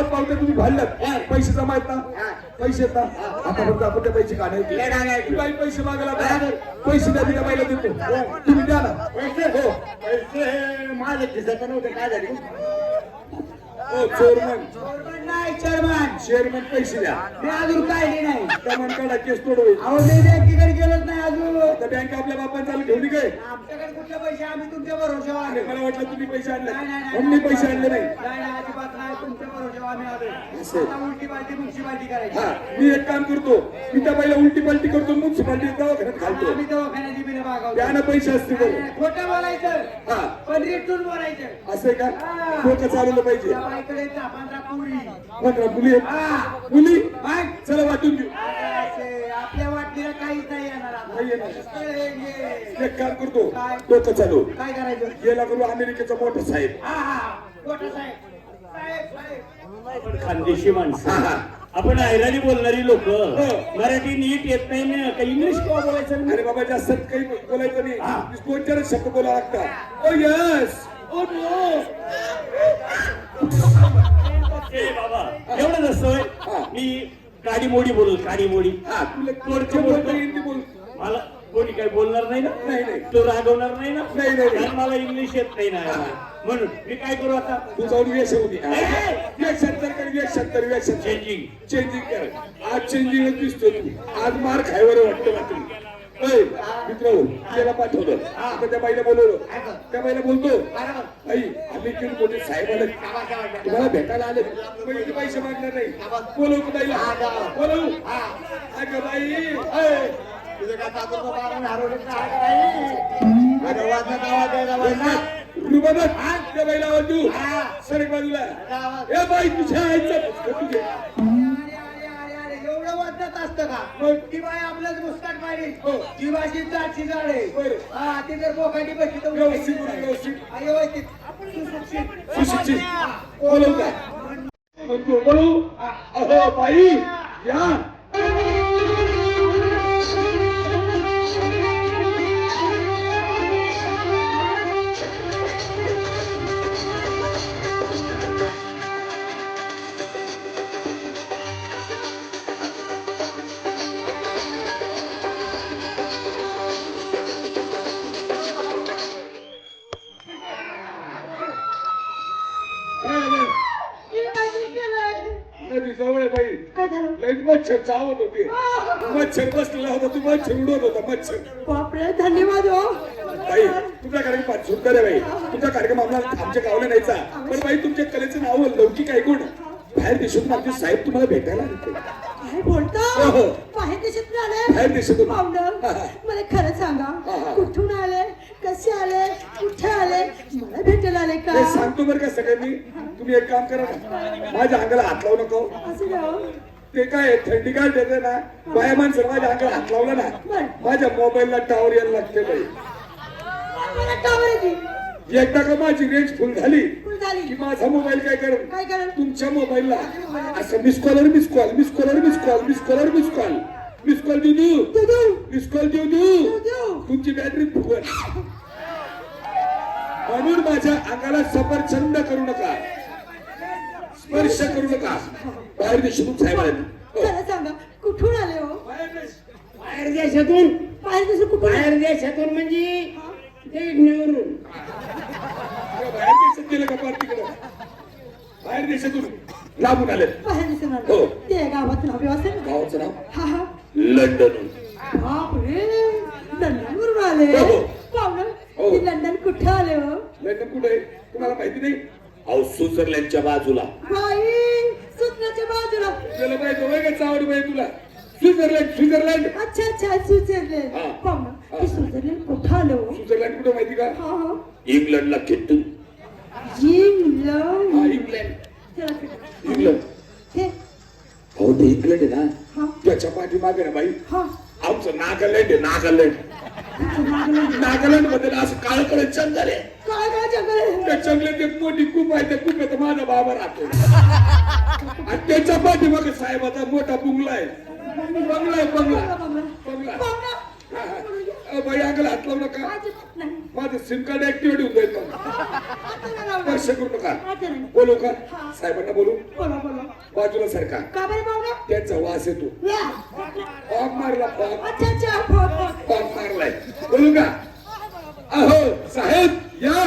गावात पावते तुम्ही हा. पैसे जमायत ना. पैसे येत ना? आता फक्त आपण त्या पैसे काढायचे बाई पैसे मागायला पैसे द्या तिला बाईला देतो. तुम्ही द्या ना. पैसे? हो. पैसे माझ्या खिशात नव्हते काय झाले? हो चोरमन चोरमन नाही चेअरमन. चेअरमन पैसे द्या. मी अजून काढली नाही. कमान काढा केस तोड. होईल अहो मी बँकेकडे गेलोच नाही अजून. बँक आपल्या बापान चालू ठेवली काय? आमच्याकडे कुठले पैसे? आम्ही तुमच्या भरोशावर मला वाटलं तुम्ही पैसे आणले. म्हणून मी पैसे आणले नाही आम्ही उलटी पालटी करायची. हा मी एक काम करतो. मी त्या बाईला उलटी पलटी करतो म्युन्सिपाल्टी दवाखान्यात घालतो. आम्ही दवाखान्याची बिलं मागवतो त्यानं पैसे असतील खोटं बोलायचं. हा. पण रेटून बोलायचं. असं का? हा. डोकं चालवलं पाहिजे. त्या बाईकडे दहा पंधरा पुरी. मुली आहेत. हा. मुली चला वाटून घेऊ असे आपल्या वाटणीला काहीच नाही येणार आता. नाही येणार. हे. एक काम करतो. काय? डोकं चालू काय करायचं? गेला करू अमेरिकेचा मोठा साहेब. हा हा. मोठा साहेब. खानदेशी माणसं. आपण आयराणी बोलणारी लोक हो. मराठी नीट येत नाही ना का इंग्लिश केव्हा बोलायचं? अरे बाबा जास्त काही बोलायचं नाही. दोन चार शब्द बोला लागतात ओ यस ओ नो बाबा एवढं नसतोय हा. मी काडी मोडी बोलल काडी मोडी हा तुला बोलतो हिंदी बोल मला कोणी काही बोलणार नाही ना? नाही, नाही. तो रागवणार नाही ना? नाही, नाही. कारण मला इंग्लिश येत नाही ना म्हणून मी काय करू आता? तू जाऊन वेश दे. वेश शंतर कर वेश शंतर चेंजिंग चेंजिंग कर. आज चेंजिंग दिसतो तू. आज मार खायवर वाटतं मित्र. त्याला पाठवलं. आता त्या बाईला बोलवलं. त्या बाईला बोलतो. बरोबर आई आम्ही किती मोठे साहेब आले. तुम्हाला भेटायला आले. पैसे पैसे मागणार नाही. बोलव बाईला बोलव? अगं बाई देऊ. हा. सर बाजूला. ए बाई तुझ्या तुझे एवढं वाजत असतं का? ती बाई आपलंच मुस्काट मारी हो. ती भाषी जाची झाडे बरं. हा ती जर बोकांडी बसली तर व्यवस्थित व्यवस्थित. हा, सुशिक्षित. का बोलू. अहो बाई या. मच्छर चावत होते. मच्छर बसलेला होता तू मच्छर उडवत होता मच्छर. बापरे धन्यवाद हो. बाई तुमचा कार्यक्रम पाच सुंदर आहे बाई. तुमचा कार्यक्रम आम्हाला आमच्या गावाला न्यायचा. पण बाई तुमच्या कलेचं नाव लौकिक ऐकून बाहेर देशातून आमचे साहेब तुम्हाला भेटायला आले. काय बोलता? हो, हो. बाहेर देशातून आले? बाहेर देशातून. पाहुणं हा, हा. मला खरं हा, सांगा. कुठून आले? कसे आले? कुठे आले? मला भेटायला आले का? सांगतो बरं का सगळ्यांनी. तुम्ही एक काम करा ना. माझ्या अंगाला हात लावू नको. असं ना. ते काय थंडी काय देते ना? बाया माणसं माझ्या अंगाला हात लावला ना. माझ्या मोबाईलला टावर यायला लागते बाई. एकदा का माझी रेंज फुल झाली की माझा मोबाईल काय करेल? तुमच्या मोबाईलला. असं miss caller miss call miss caller miss call miss caller miss call miss call देऊ देऊ. मिस कॉल देऊ देऊ. तुमची बॅटरी फुगल. म्हणून माझ्या अंगाला सफरचंद करू नका. स्पर्श करू नका. बाहेर देशातून साहेब आले हो. सांगा कुठून आले हो? बाहेर देशातून बाहेर देशात कुठून बाहेर देशातून म्हणजे ते नेवरून बाहेर देशात गेलं का पार तिकडं? बाहेर देशातून लांबून आले. बाहेर देशात हो. आले ते गावात नाव असेल ना गावाचं नाव? हा हा. लंडन. बापरे. लंडनवरून आले. हो, हो. पाहुणं हो. ते लंडन कुठे आले हो? लंडन कुठे तुम्हाला माहिती नाही? अहो स्वित्झर्लंडच्या बाजूला. बाई बाजूला. तुला माहिती होय का चावड बाई तुला. Switzerland Switzerland. अच्छा अच्छा स्वित्झर्लंड. हा. पाहुणं हा. ते स्वित्झर्लंड कुठं आलं हो? स्वित्झर्लंड कुठं माहिती का? हा हा. इंग्लंडला किट्टू इंग्लंड. हा इंग्लंड. चला. इंग्लंड. हे. हो ते इंग्लंड आहे ना. हा. त्याच्या पाठीमागे ना बाई. हा. आमचं नागालँड आहे नागालँड. नागालँडमध्ये असं काळ काळ जंगल आहे काय काय जंगल आहे? त्या जंगलात एक मोठी कूप आहे त्या कुपेत माझा बाबा राहतो आणि त्याच्या पाठीमागे साहेबाचा मोठा बुंगला आहे बंगला आहे बंगला बंगला. हा, हा. अ, बाई अंगाला हात लावू नका. माझं सिम कार्ड ऍक्टिव्हेट होऊन जाईल. तर नमस्कार करू नका. बोलू का. साहेबांना बोलू बोला बोला बाजूला सारखा का? बरं त्यांचा वास येतो. पॉप मारला पॉप अच्छा अच्छा. पॉप मारलाय. बोलू का? अहो साहेब या.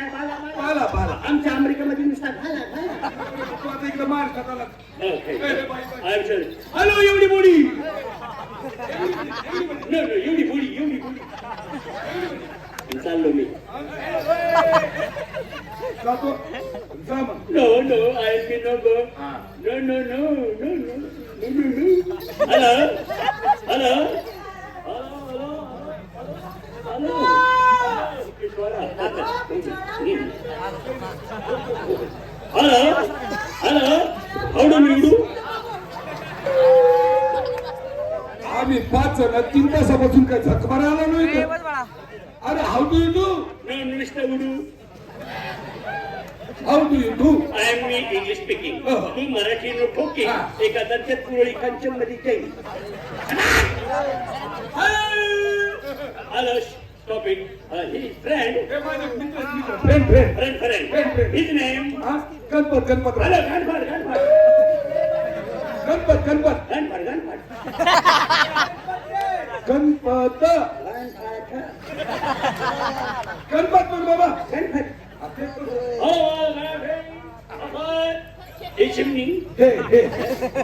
काय? पाला पाला आमच्या अमेरिकेमध्ये नुसता घाला घाला तू आता इकडे मार खाताला हॅलो एवढी बोडी हॅलो हॅलो हॅलो निवडू आम्ही पाच जण तीन तासापासून काय झक मारायला नाही अरे how do you do no नुसतं उडू how do you do I am me English speaking. तू मराठी नो ठोके. एका दर्शक कुरळी कांचनमध्ये जाईल. Hello Stop it. Uh, his friend. Friend, friend. Friend, friend. His name. Huh? Ganpat, Ganpat. Hello, Ganpat, Ganpat. Ganpat, Ganpat. Ganpat, Ganpat. Ganpat. Ganpat, Ganpat, Baba. Ganpat. Oh, Ganpat. Each evening. Hey, hey.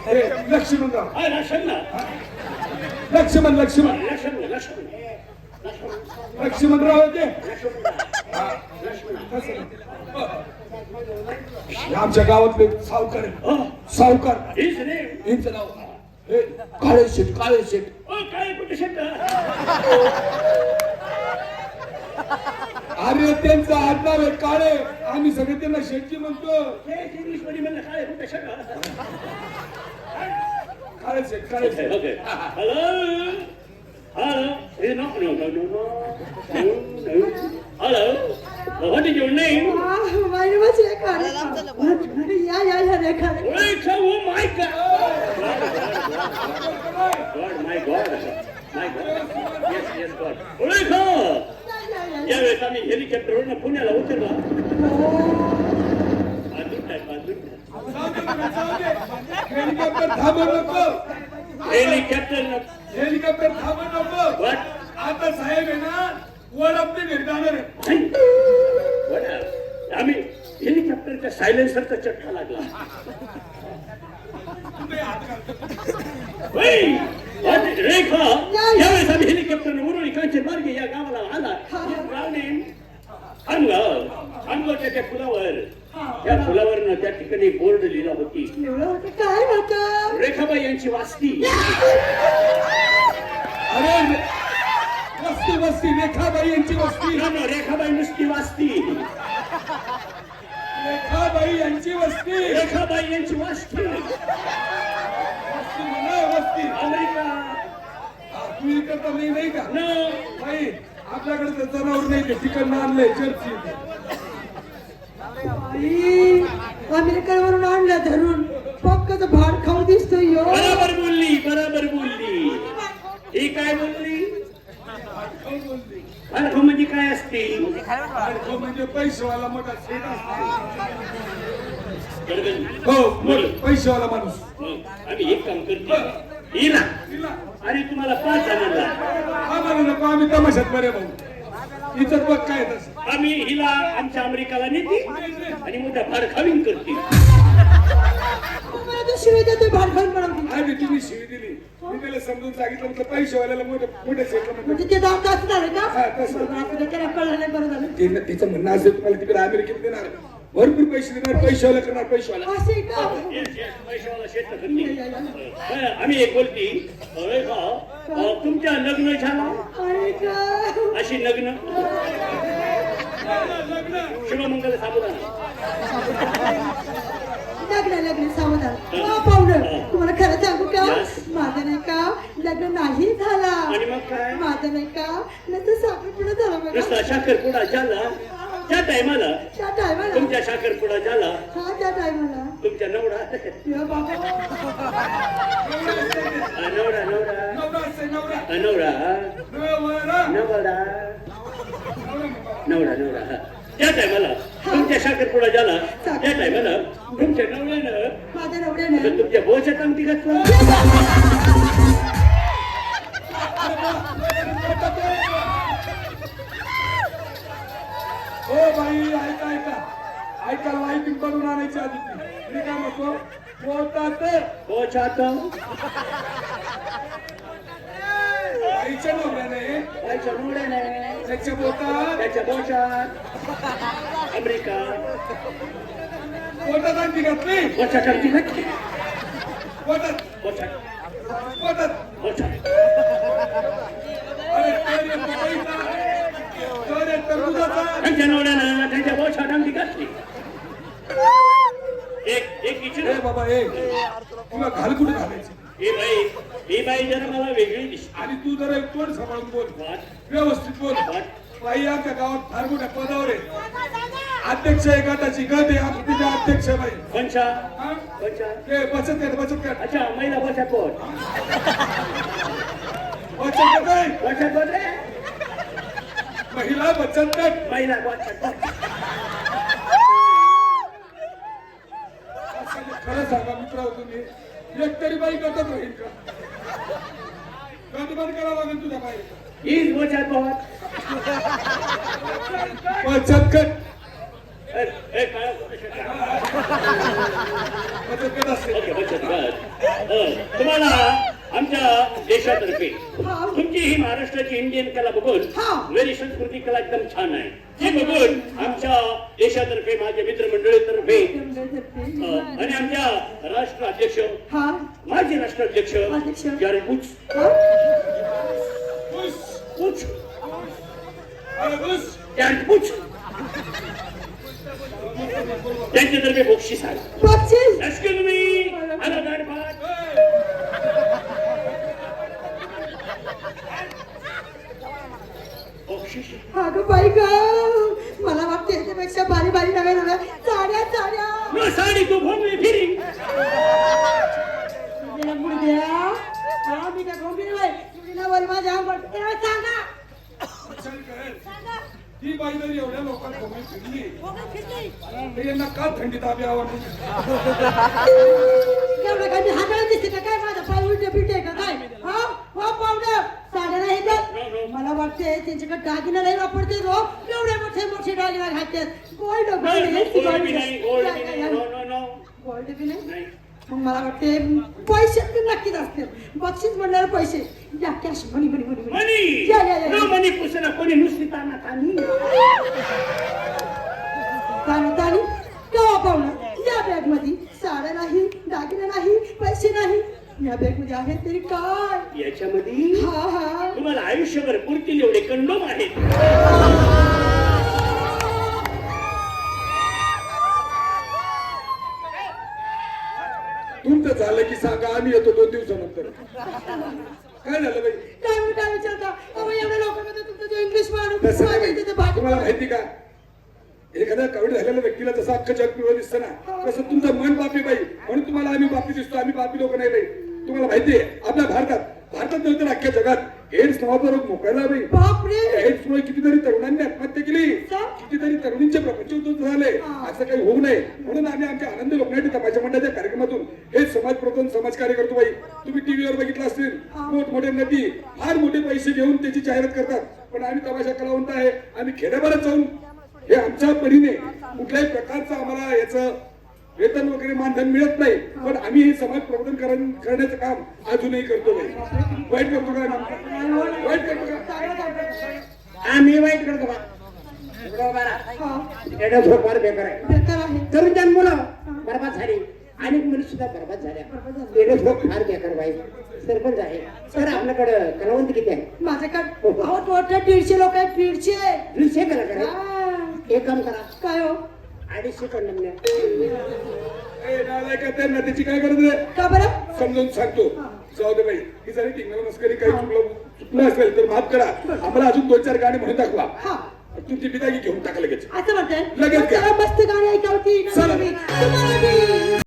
Hey, Lakshmana. Ah, Lakshmana. Lakshmana, Lakshmana. Lakshmanrao होते आमच्या गावातले सावकार सावकार. हिच नाव. काळे शेठ काळे शेट काळे कुठे शेट अरे त्यांचं आडनाव आहे काळे. आम्ही सगळे त्यांना शेटची म्हणतो. इंग्लिशमध्ये म्हणलं काळे कुठे Sheth Kale Sheth Kale hello Hello? Hello? Eh, no, no, no, no, no. No, no. Hello? Uh, what is your name? Ah, my name is Rekha. या या या रेखा रेखा. Wait, oh my God! God, my God. My God. Yes, yes, God. Wait, या, या, या. यावेळेस आम्ही हेलिकॉप्टरवरून पुण्याला उतरलो अजून काय अजून हेलिकॉप्टर थांबव नको हेलिकॉप्टर हेलिकॉप्टर थांबव नको? आता साहेब आहे ना वर आपले घरी जाणार आहे What? आम्ही हेलिकॉप्टरच्या सायलेन्सरचा चटका लागला? रेखा यावेळेस आम्ही हेलिकॉप्टर उरुळी कांचन मार्गे या गावाला आला. गाव नेम खानगाव खानगावच्या त्या फुलावर त्या फुलावर त्या ठिकाणी बोर्ड लिहिला होती. काय होतं? रेखाबाई यांची वास्ती. अरे वस्ती वस्ती रेखाबाई यांची वस्ती. रेखाबाई नुसती वास्ती. रेखाबाई यांची वस्ती. रेखाबाई यांची वास्ती. वस्ती म्हणा वस्ती. अमेरिका. हा, तू इकडं नाही नाही का? न. नाही आपल्याकडे जनावर नाही ते तिकडनं आणलंय चर्ची आई, अमेरिकेवरून आणलं धरून. पक्कच भाड खाऊ दिसतोय यो. बरोबर बोलली बरोबर बोलली. ही काय बोलली? अल्प म्हणजे काय असते? तो म्हणजे पैसेवाला मोठा शेठ असतो. हो बोल. पैसेवाला माणूस. मग आम्ही एक काम करतो. हिला तिला आणि तुम्हाला पाच जणांना. आम्हाला नको आम्ही तमाशात बरे भाऊ. इथं बघ काय तसं. आम्ही हिला आमच्या अमेरिकाला नेते आणि मोठ्या फार खावीन करते आधी तुम्ही शिवी दिली. मी त्याला समजून सांगितलं म्हटलं पैसेवाल्याला मोठे मोठे शेठ म्हणतो म्हणजे ते हा, का? तसं. बरं, आता ते त्याला कळलं नाही बरं झालं. तिनं- तिचं म्हणणं असेल तुम्हाला तिकडे अमेरिकेत देणार. भरपूर पैसे देणार पैशावाला करणार पैशावाला असे का? Yes, yes, पैशावाला शेत करते. अ, आम्ही एक बोलती. अरे का अ, तुमच्या लग्न झाला? अरे का अशी लग्न? शिवमंगल साबुदाणा. लग्न लग्न सावधान हा पाहुणं. तुम्हाला खरं सांगू का. माझं नाही का? लग्न नाही झाला. आणि मग काय? माझं नाही का? नंतर साखरपुडा झाला बघा. साखरपुडा झाला. त्या टायमाला त्या टायमाला? तुमच्या साखरपुडा झाला हा त्या टायमाला. तुमच्या नवरा? अ, नवरा नवरा. नवरा. असते, नवरा. नवरा. हा. त्या टायमाला तुमच्या साखरपुडा झाला त्या टायमाला तुमच्या नवऱ्यानं माझ्या नवऱ्यानं तुमच्या बोच्यात अंगठी घातलं हो बाई ऐका ऐका. ऐका लाईटिंग बनवून आणायची आधी. मी काय म्हणतो? पोटात बोच्यात आईच्या नवऱ्याने बाईच्या नवऱ्याने. त्याच्या पोटात त्याच्या अमेरिका. पोटात आणखी घातली? पोटात पोटात अरे त्यांच्या नवऱ्यानं त्यांच्या बोच्यात अंगठी घातली. एक एक ए विचार बाबा ए. तुला घाल कुठे घालायची? ही बाई ही बाई जरा मला वेगळी दिसते आणि तू जरा एक तोंड सांभाळून बोल. व्यवस्थित बोल. बाई आमच्या गावात फार मोठ्या पदावर आहे. अध्यक्ष आहे गटाची गट आहे. आमची तिच्या अध्यक्ष आहे बाई. पंचा हा? पंचा ए बचत गट बचत गट अच्छा महिला बोच्यात बोट बचत गट आहे. बोच्यात बोट रे. महिला बचत गट. महिला खरं सांगा मित्र तुम्ही. एक तरी बाई गटत राहील का? गट बंद करावा लागेल तुझ्या बाई हीच बोच्यात बोट बचत गट. बचत गट असते. बचत गट. तुम्हाला आमच्या देशातर्फे हा. तुमची ही महाराष्ट्राची इंडियन कला बघून हा. वेरी संस्कृती कला एकदम छान आहे ती बघून आमच्या देशातर्फे माझ्या मित्रमंडळीतर्फे आणि आमच्या राष्ट्राध्यक्ष हा राष्ट्राध्यक्ष अध्यक्ष. हा? खुश. बुश अरे खुश. जॉर्ज बुश त्यांच्यातर्फे बक्षीस आहे अगं बाई ग मला वाटतं याच्यापेक्षा बारी बारी नव्या नव्या साड्या साड्या. न साडी तू भोंगली फिरी. तुझ्या हा मी काय गोंबी नाही तुझ्या वर माझ्या अंगावर. तेव्हा सांगा. कर. ही बाई जरी एवढ्या लोकांना घुमून फिरली. तर यांना का थंडी ताबी आवडली एवढं काय मी हाताळत दिसते का? काय माझा पाय उलटे पिटे का? काय? हा हो पावडर साड्या नाही वाटते त्यांच्याकडे दागिना नाही वापरते रो एवढे मोठे मोठे दागिना घालतात. गोल्ड गोल्ड बी नाही मग मला वाटते पैसे नक्कीच असतील. बक्षीस म्हणणार पैसे. या कॅश मनी मनी मनी मनी या या या. न मनी पुसना कोणी नुसती ताना तानी तानी तानी केव्हा पाहुणं या बॅगमध्ये साड्या नाही दागिना नाही पैसे नाही. या बॅगमध्ये आहेत तरी काय? याच्यामध्ये हा हा. तुम्हाला आयुष्यभर पुरतील एवढे कंडोम आहेत. तुमचं झालं की सांगा आम्ही येतो दोन दिवसानंतर. काय झालं बाई? काय म्हणून काय विचारता? अहो एवढ्या लोकांमध्ये तुमचा जो इंग्लिश माणूस तसं माझ्या नाही. इथे तर भाजी तुम्हाला माहिती का? एखाद्या कवड झालेल्या व्यक्तीला जसं अख्खं जग पिवळं दिसतं ना तसं तुमचं मन बापी बाई. म्हणून तुम्हाला आम्ही बापी दिसतो आम्ही बापी लोक नाही बाई. तुम्हाला माहिती आहे आपल्या भारतात भारतात नव्हे तर अख्ख्या जगात एड्स नावाचा रोग मोकायला बाई बापरे! एड्समुळे कितीतरी तरुणांनी आत्महत्या केली? कितीतरी तरुणींचे प्रपंच उद्ध्वस्त झाले. असं काही होऊ नये. म्हणून आम्ही आमच्या आनंद लोकनाट्य तमाशा मंडळाच्या कार्यक्रमातून हे समाज प्रबोधन समाजकार्य करतो बाई. तुम्ही टीव्हीवर बघितलं असतील. मोठमोठे नदी फार मोठे पैसे घेऊन त्याची जाहिरात करतात. पण आम्ही तमाशा कलावंत आहे. आम्ही खेड्याभरात जाऊन हे आमच्या परीने कुठल्याही प्रकारचं आम्हाला याचं वेतन वगैरे मानधन मिळत नाही. पण आम्ही हे समाज प्रबोधन करण- करण्याचं काम अजूनही करतो वाईट करतो का? वाईट करतो. आम्ही वाईट करतो का. हा. बेकार आहे. तरुण मुलं बरबाद झाली. आणि मुली सुद्धा बरबाद झाल्या. झोप फार बेकार बाई. सरपंच आहे. सर आपल्याकडं कलावंत किती आहे? माझ्याकडे टोटल दीडशे लोक आहेत दीडशे. दीडशे कलाकार हा. एक काम करा. काय हो? अडीचशे कडनं ए, नालायका त्या नदीची काय गरज आहे? समजून सांगतो. जाऊ दे बाई ही जरी टिंगल मस्करी काही चुकलं चुकलं असेल तर माफ करा. आम्हाला अजून दोन चार गाणी म्हणून दाखवा. तुमची बिदागी घेऊन टाका लगेच. असं म्हणताय? लगेच मस्त गाणी ऐकावती